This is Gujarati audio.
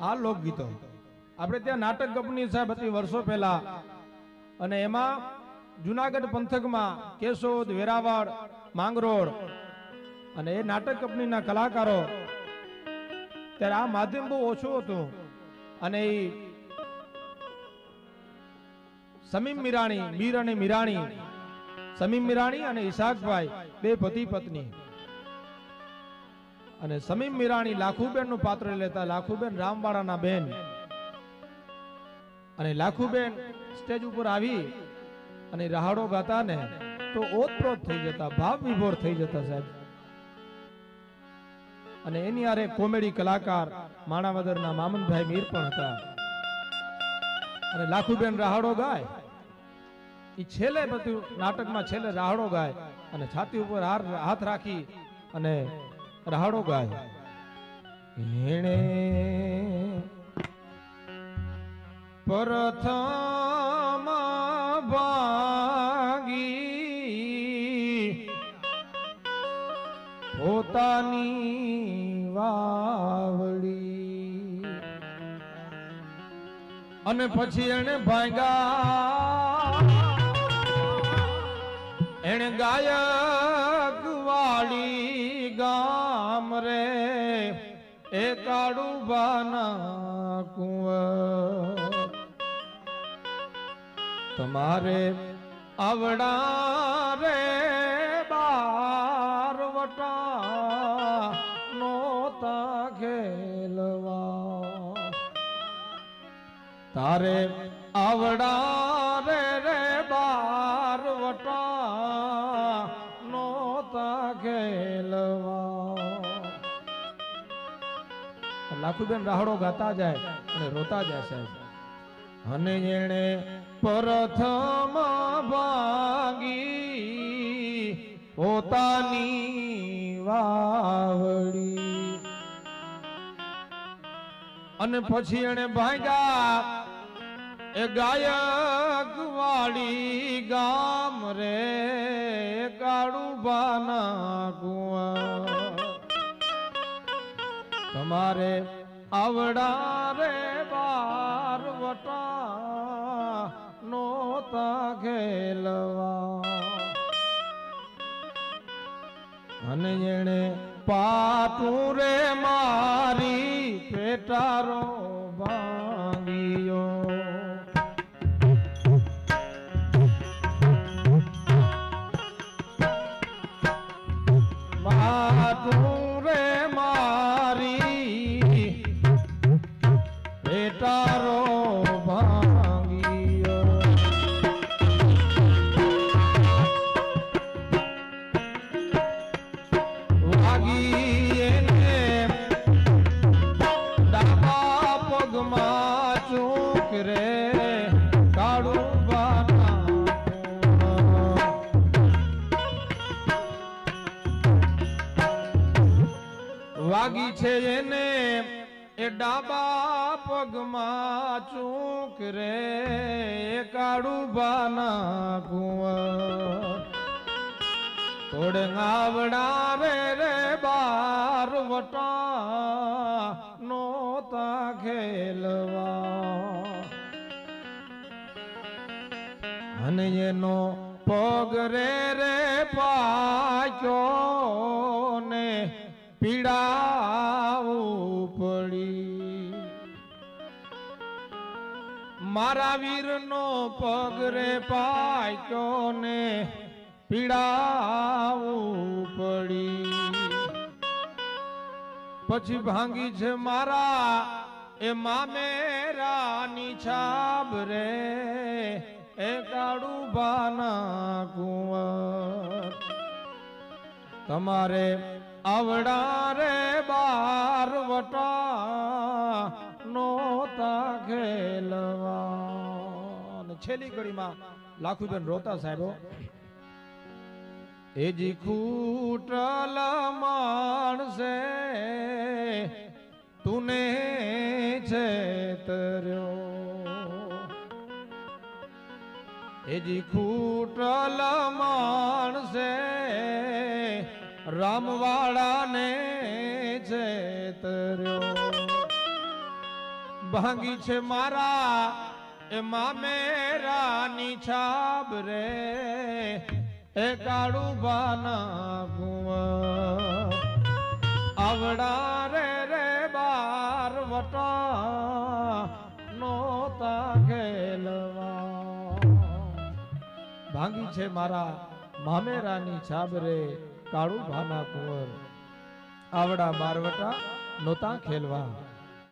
આ લોકગીતો. આપણે ત્યાં નાટક કંપની સાહેબ હતી વર્ષો પહેલા. અને એમાં જુનાગઢ પંથકમાં કેશોદ, વેરાવળ, માંગરોળ અને એ નાટક કંપનીના કલાકારો ત્યારે આ માધ્યમ બહુ ઓછું હતું. અને એ સમીમ મિરાણી, મીર અને મિરાણી, સમીમ મિરાણી અને ઈશાકભાઈ, બે પતિ પત્ની. અને સમીમ મીરાણી લાખુબેનનું પાત્ર લેતા લાખુબેન રામવાળાના બેન. અને લાખુબેન સ્ટેજ ઉપર આવી અને રહાડો ગાતા ને તો ઓતપ્રોત થઈ જતા, ભાવ વિભોર થઈ જતા સાહેબ. અને એની આરે કોમેડી કલાકાર માણાવદરના મામનભાઈ મીર પણ હતા. અને લાખુબેન રહાડો ગાય. એ છેલ્લે બધું નાટકમાં છેલ્લે રાહડો ગાય અને છાતી ઉપર હાથ રાખી અને રાહડો ગાય. એણે પ્રથમ ભાગી પોતાની વાવડી. અને પછી એને ભાગા એને ગાયક વાળી ગામ રે, એ કાળું બાના કુંવર તમારે આવડા રે, બાર વટા નોતા ખેલવા. તારે આવડા લાખુબેન રાહડો ગાતા જાય અને રોતા જાય સાહેબ. અને એણે પ્રથમ ભાગી પોતાની વાવડી. અને પછી એને ભાગ્યા એ ગાયક વાળી ગામ રે કાળું બાના કુંવર. તમારે આવડા રે બાર વટા નોતા ખેલવા અને એણે પાટું રે મારી પેટારો ભાંગ્યો. પાટું પગમાં ચૂક રે, કાળું વાગી છે એને એ ડાબા પગમાં ચૂક રે કાળું બાના કુંવર થોડે આવડા રે બાર વટા નોતા ખેલવા અને એનો પગ રે રે પાચો ને પીડાવું પડી મારા વીરનો પગ રે પાચો ને પીડાવું પછી ભાંગી છે મારા. એ મામેરાની છાબ રે. એ કાળું બાના કુંવર. તમારે આવડા રે બાર વટા નોતા ખેલવા છેલ્લી ઘડીમાં લાખુબેન રોતા સાહેબો એજી ખૂટલ માણસે તુને છે તર્યો. એજી ખૂટલ માણસે રામવાળાને છે તર્યો. ભાંગી છે મારા એ મામેરાની છાબ રે. એ બાના કુંવર આવડા રે રે બાર વટા નોતા ખેલવા. ભાંગી છે મારા મામેરાની છાબરે કાળું ભાના કુંવર. આવડા બારવટા નોતા ખેલવા.